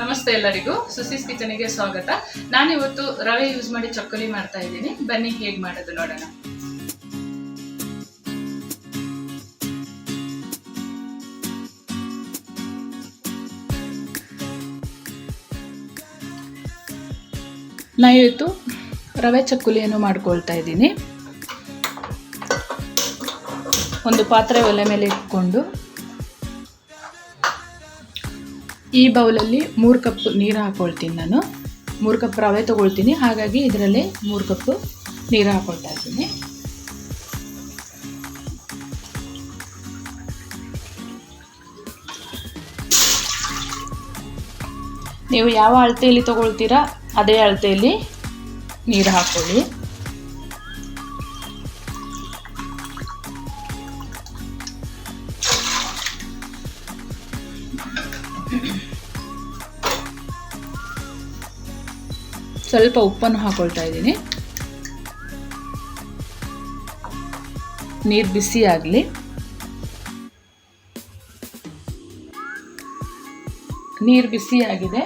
ನಮಸ್ತೆ ಎಲ್ಲರಿಗೂ. ಸುಸಿಸ್ ಕಿಚನಿಗೆ ಸ್ವಾಗತ. ನಾನಿವತ್ತು ರವೆ ಯೂಸ್ ಮಾಡಿ ಚಕ್ಕಲಿ ಮಾಡ್ತಾ ಇದ್ದೀನಿ. ಬನ್ನಿ, ಹೇಗೆ ಮಾಡೋದು ನೋಡೋಣ. ನಾ ಇವತ್ತು ರವೆ ಚಕ್ಕುಲಿಯನ್ನು ಮಾಡ್ಕೊಳ್ತಾ ಇದ್ದೀನಿ. ಒಂದು ಪಾತ್ರೆ ಒಲೆ ಮೇಲೆ ಇಟ್ಕೊಂಡು ಈ ಬೌಲಲ್ಲಿ ಮೂರು ಕಪ್ ನೀರು ಹಾಕ್ಕೊಳ್ತೀನಿ ನಾನು. ಮೂರು ಕಪ್ ರವೆ ತೊಗೊಳ್ತೀನಿ. ಹಾಗಾಗಿ ಇದರಲ್ಲಿ ಮೂರು ಕಪ್ಪು ನೀರು ಹಾಕ್ಕೊಳ್ತಾ ಇದ್ದೀನಿ. ನೀವು ಯಾವ ಅಳತೆಯಲ್ಲಿ ತೊಗೊಳ್ತೀರಾ ಅದೇ ಅಳತೆಯಲ್ಲಿ ನೀರು ಹಾಕ್ಕೊಳ್ಳಿ ಸ್ವಲ್ಪ ಉಪ್ಪನ್ನು ಹಾಕೊಳ್ತಾ ಇದ್ದೀನಿ. ನೀರು ಬಿಸಿ ಆಗಲಿ. ನೀರು ಬಿಸಿ ಆಗಿದೆ.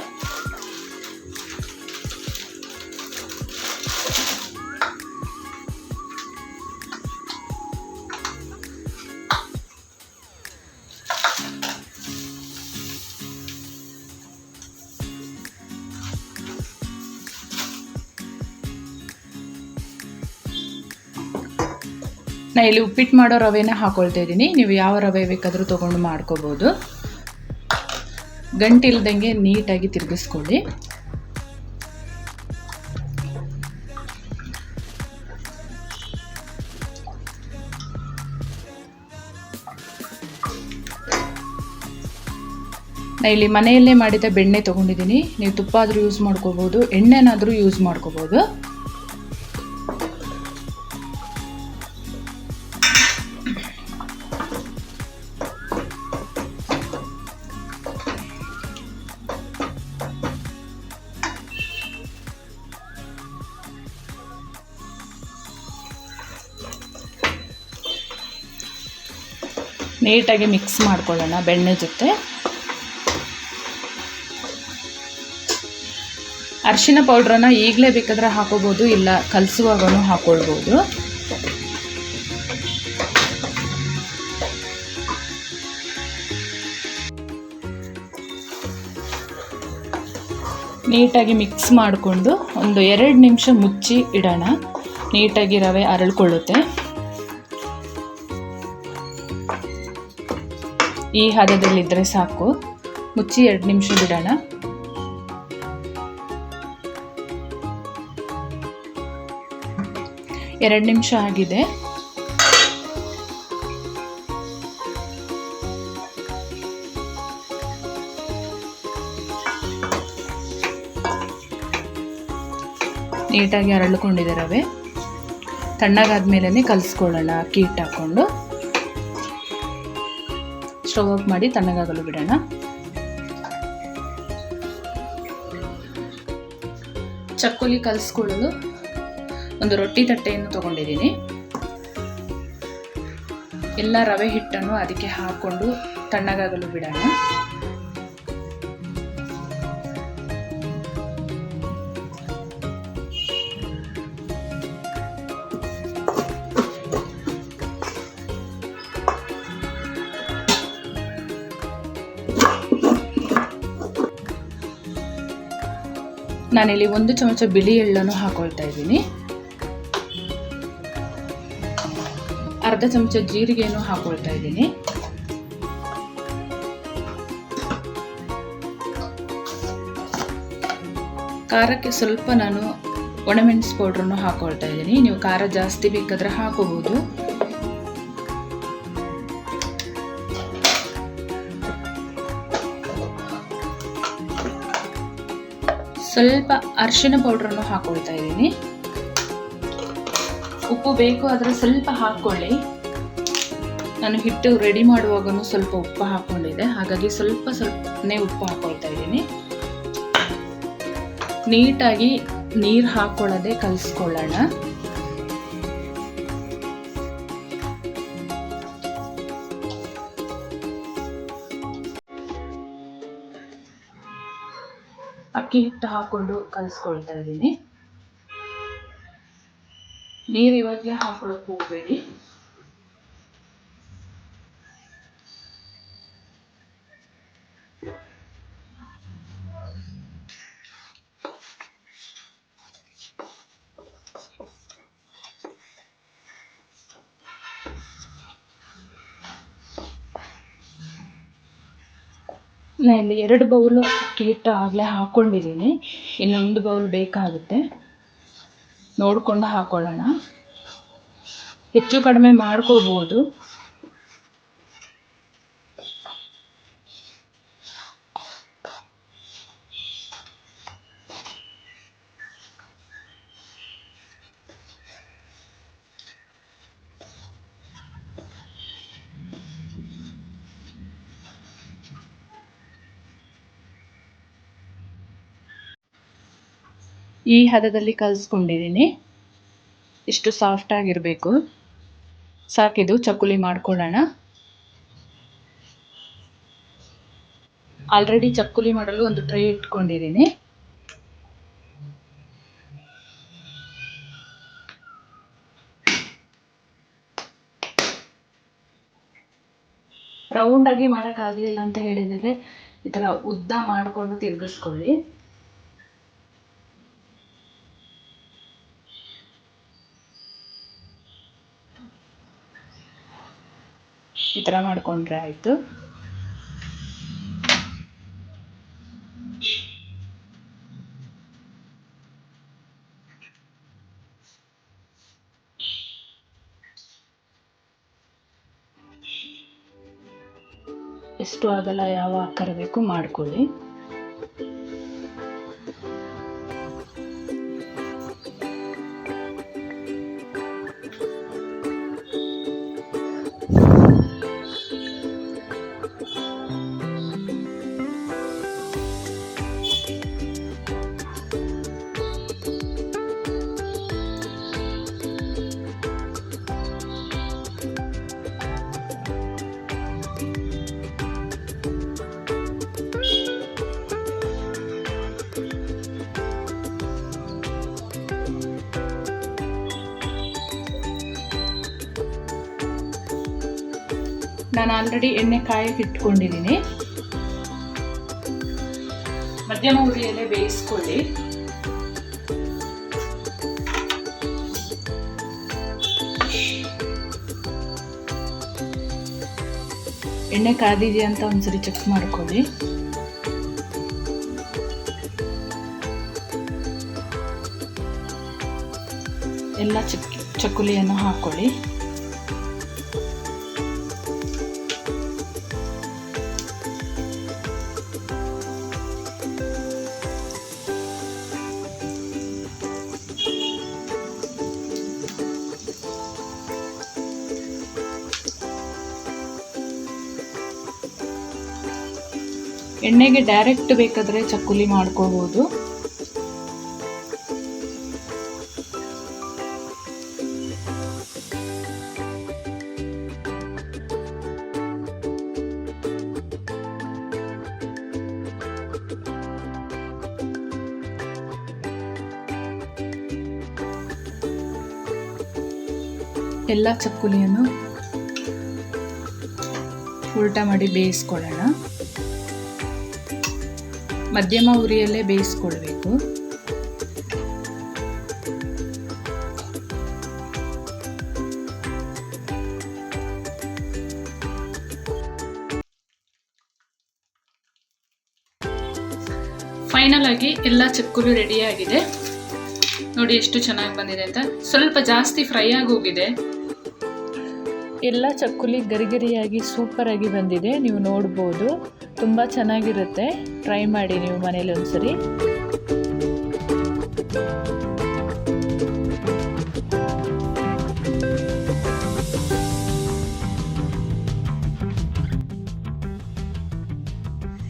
ನಾ ಇಲ್ಲಿ ಉಪ್ಪಿಟ್ಟು ಮಾಡೋ ರವೆನ ಹಾಕೊಳ್ತಾ ಇದ್ದೀನಿ. ನೀವು ಯಾವ ರವೆ ಬೇಕಾದರೂ ತೊಗೊಂಡು ಮಾಡ್ಕೋಬೋದು. ಗಂಟಿಲ್ದಂಗೆ ನೀಟಾಗಿ ತಿರುಗಿಸ್ಕೊಳ್ಳಿ. ನಾ ಇಲ್ಲಿ ಮನೆಯಲ್ಲೇ ಮಾಡಿದ ಬೆಣ್ಣೆ ತೊಗೊಂಡಿದ್ದೀನಿ. ನೀವು ತುಪ್ಪ ಆದರೂ ಯೂಸ್ ಮಾಡ್ಕೋಬೋದು, ಎಣ್ಣೆನಾದರೂ ಯೂಸ್ ಮಾಡ್ಕೋಬೋದು. ನೀಟಾಗಿ ಮಿಕ್ಸ್ ಮಾಡ್ಕೊಳ್ಳೋಣ ಬೆಣ್ಣೆ ಜೊತೆ. ಅರಿಶಿನ ಪೌಡ್ರನ್ನ ಈಗಲೇ ಬೇಕಾದ್ರೆ ಹಾಕೋಬೋದು, ಇಲ್ಲ ಕಲಸುವಾಗೂ ಹಾಕ್ಕೊಳ್ಬೋದು ನೀಟಾಗಿ ಮಿಕ್ಸ್ ಮಾಡಿಕೊಂಡು ಒಂದು ಎರಡು ನಿಮಿಷ ಮುಚ್ಚಿ ಇಡೋಣ. ನೀಟಾಗಿ ರವೆ ಅರಳ್ಕೊಳ್ಳುತ್ತೆ. ಈ ಹದದಲ್ಲಿದ್ದರೆ ಸಾಕು. ಮುಚ್ಚಿ ಎರಡು ನಿಮಿಷ ಬಿಡೋಣ. ಎರಡು ನಿಮಿಷ ಆಗಿದೆ. ನೀಟಾಗಿ ಅರಳಿಕೊಂಡಿದೆ ರವೆ. ತಣ್ಣಗಾದ್ಮೇಲೆ ಕಲಿಸ್ಕೊಳ್ಳೋಣ. ಅಕ್ಕಿ ಹಿಟ್ಟು ಹಾಕ್ಕೊಂಡು ಸ್ಟವ್ ಆಫ್ ಮಾಡಿ ತಣ್ಣಗಾಗಲು ಬಿಡೋಣ. ಚಕ್ಕುಲಿ ಕಲಿಸ್ಕೊಳ್ಳಲು ಒಂದು ರೊಟ್ಟಿ ತಟ್ಟೆಯನ್ನು ತಗೊಂಡಿದ್ದೀನಿ. ಎಲ್ಲ ರವೆ ಹಿಟ್ಟನ್ನು ಅದಕ್ಕೆ ಹಾಕ್ಕೊಂಡು ತಣ್ಣಗಾಗಲು ಬಿಡೋಣ. ನಾನಿಲ್ಲಿ ಒಂದು ಚಮಚ ಬಿಳಿ ಎಳ್ಳನ್ನು ಹಾಕೊಳ್ತಾ ಇದ್ದೀನಿ. ಅರ್ಧ ಚಮಚ ಜೀರಿಗೆಯನ್ನು ಹಾಕೊಳ್ತಾ ಇದ್ದೀನಿ. ಖಾರಕ್ಕೆ ಸ್ವಲ್ಪ ನಾನು ಒಣಮೆಣಸು ಪೌಡ್ರನ್ನು ಹಾಕೊಳ್ತಾ ಇದ್ದೀನಿ. ನೀವು ಖಾರ ಜಾಸ್ತಿ ಬೇಕಾದರೆ ಹಾಕೋಬಹುದು ಸ್ವಲ್ಪ ಅರಿಶಿನ ಪೌಡ್ರನ್ನು ಹಾಕೊಳ್ತಾ ಇದ್ದೀನಿ. ಉಪ್ಪು ಬೇಕು ಆದರೆ ಸ್ವಲ್ಪ ಹಾಕ್ಕೊಳ್ಳಿ. ನಾನು ಹಿಟ್ಟು ರೆಡಿ ಮಾಡುವಾಗೂ ಸ್ವಲ್ಪ ಉಪ್ಪು ಹಾಕ್ಕೊಂಡಿದ್ದೆ. ಹಾಗಾಗಿ ಸ್ವಲ್ಪ ಸ್ವಲ್ಪನೇ ಉಪ್ಪು ಹಾಕ್ಕೊಳ್ತಾ ಇದ್ದೀನಿ. ನೀಟಾಗಿ ನೀರು ಹಾಕ್ಕೊಳ್ಳದೆ ಕಲಿಸ್ಕೊಳ್ಳೋಣ. ಅಕ್ಕಿ ಹಿಟ್ಟು ಹಾಕೊಂಡು ಕಲಸ್ಕೊಳ್ತಾ ಇದ್ದೀನಿ. ನೀರು ಇವಾಗಲೇ ಹಾಕೊಳಕ್ ಹೋಗಬೇಡಿ. ನಾನು ಎರಡು ಬೌಲು ಅಕ್ಕಿ ಹಿಟ್ಟು ಆಗಲೇ ಹಾಕ್ಕೊಂಡಿದ್ದೀನಿ. ಇನ್ನೊಂದು ಬೌಲ್ ಬೇಕಾಗುತ್ತೆ. ನೋಡಿಕೊಂಡು ಹಾಕ್ಕೊಳ್ಳೋಣ ಹೆಚ್ಚು ಕಡಿಮೆ ಮಾಡ್ಕೋಬೋದು. ಈ ಹದದಲ್ಲಿ ಕಲಿಸ್ಕೊಂಡಿದ್ದೀನಿ ಇಷ್ಟು ಸಾಫ್ಟ್ ಆಗಿರಬೇಕು. ಸಾಕಿದು ಚಕ್ಕುಲಿ ಮಾಡ್ಕೊಳ್ಳೋಣ. ಆಲ್ರೆಡಿ ಚಕ್ಕುಲಿ ಮಾಡಲು ಒಂದು ಟ್ರೈ ಇಟ್ಕೊಂಡಿದ್ದೀನಿ ರೌಂಡಾಗಿ ಮಾಡೋಕ್ಕಾಗಲಿಲ್ಲ ಅಂತ ಹೇಳಿದರೆ ಈ ಥರ ಉದ್ದ ಮಾಡಿಕೊಂಡು ತಿರುಗಿಸ್ಕೊಳ್ಳಿ. ಈ ಥರ ಮಾಡಿಕೊಂಡ್ರೆ ಆಯಿತು. ಎಷ್ಟು ಆಗಲ್ಲ ಯಾವ ಆಕಾರ ಬೇಕು ಮಾಡ್ಕೊಳ್ಳಿ. ನಾನು ಆಲ್ರೆಡಿ ಎಣ್ಣೆ ಕಾಯಕ್ಕೆ ಇಟ್ಕೊಂಡಿದ್ದೀನಿ. ಮಧ್ಯಮ ಉರಿಯಲ್ಲೇ ಬೇಯಿಸ್ಕೊಳ್ಳಿ. ಎಣ್ಣೆ ಕಾದಿದೆಯಾ ಅಂತ ಒಂದ್ಸರಿ ಚೆಕ್ ಮಾಡ್ಕೊಳ್ಳಿ. ಎಲ್ಲ ಚಕ್ ಚಕ್ಕುಲಿಯನ್ನು ಹಾಕೊಳ್ಳಿ. ಎಣ್ಣೆಗೆ ಡೈರೆಕ್ಟ್ ಬೇಕಾದರೆ ಚಕ್ಕುಲಿ ಮಾಡ್ಕೋಬೋದು. ಎಲ್ಲ ಚಕ್ಕುಲಿಯನ್ನು ಉಲ್ಟಾ ಮಾಡಿ ಬೇಯಿಸ್ಕೊಳ್ಳೋಣ. ಮಧ್ಯಮ ಉರಿಯಲ್ಲೇ ಬೇಯಿಸ್ಕೊಳ್ಬೇಕು. ಫೈನಲ್ ಆಗಿ ಎಲ್ಲ ಚಕ್ಕುಲು ರೆಡಿ ಆಗಿದೆ. ನೋಡಿ ಎಷ್ಟು ಚೆನ್ನಾಗಿ ಬಂದಿದೆ ಅಂತ. ಸ್ವಲ್ಪ ಜಾಸ್ತಿ ಫ್ರೈ ಆಗಿ ಹೋಗಿದೆ. ಎಲ್ಲ ಚಕ್ಕುಲಿ ಗರಿಗರಿಯಾಗಿ ಸೂಪರ್ ಆಗಿ ಬಂದಿದೆ. ನೀವು ನೋಡ್ಬೋದು. ತುಂಬ ಚೆನ್ನಾಗಿರುತ್ತೆ. ಟ್ರೈ ಮಾಡಿ ನೀವು ಮನೇಲಿ ಒಂದ್ಸರಿ.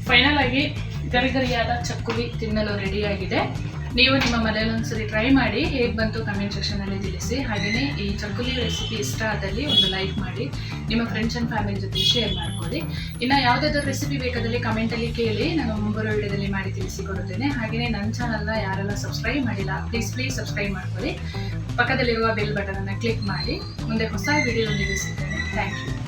ಫೈನಲ್ ಆಗಿ ಗರಿಗರಿಯಾದ ಚಕ್ಕುಲಿ ತಿನ್ನಲು ರೆಡಿಯಾಗಿದೆ ನೀವು ನಿಮ್ಮ ಮನೇಲಿ ಒಂದ್ಸರಿ ಟ್ರೈ ಮಾಡಿ ಹೇಗೆ ಬಂತು ಕಮೆಂಟ್ ಸೆಕ್ಷನಲ್ಲಿ ತಿಳಿಸಿ. ಹಾಗೆಯೇ ಈ ಚಕ್ಕುಲಿ ರೆಸಿಪಿ ಇಷ್ಟ ಆದಲ್ಲಿ ಒಂದು ಲೈಕ್ ಮಾಡಿ, ನಿಮ್ಮ ಫ್ರೆಂಡ್ಸ್ ಆ್ಯಂಡ್ ಫ್ಯಾಮಿಲಿ ಜೊತೆ ಶೇರ್ ಮಾಡ್ಕೊಳ್ಳಿ. ಇನ್ನು ಯಾವುದಾದ್ರೂ ರೆಸಿಪಿ ಬೇಕಾದಲ್ಲಿ ಕಮೆಂಟಲ್ಲಿ ಕೇಳಿ, ನಾನು ಮುಂಬರುವ ವಿಡಿಯೋದಲ್ಲಿ ಮಾಡಿ ತಿಳಿಸಿಕೊಡುತ್ತೇನೆ ಹಾಗೆಯೇ ನನ್ನ ಚಾನಲ್ನ ಯಾರೆಲ್ಲ ಸಬ್ಸ್ಕ್ರೈಬ್ ಮಾಡಿಲ್ಲ ಪ್ಲೀಸ್ ಪ್ಲೀಸ್ ಸಬ್ಸ್ಕ್ರೈಬ್ ಮಾಡ್ಕೊಳ್ಳಿ. ಪಕ್ಕದಲ್ಲಿರುವ ಬೆಲ್ ಬಟನನ್ನು ಕ್ಲಿಕ್ ಮಾಡಿ, ಮುಂದೆ ಹೊಸ ವಿಡಿಯೋ ನಿಲ್ಲಿಸುತ್ತೇನೆ. Thank you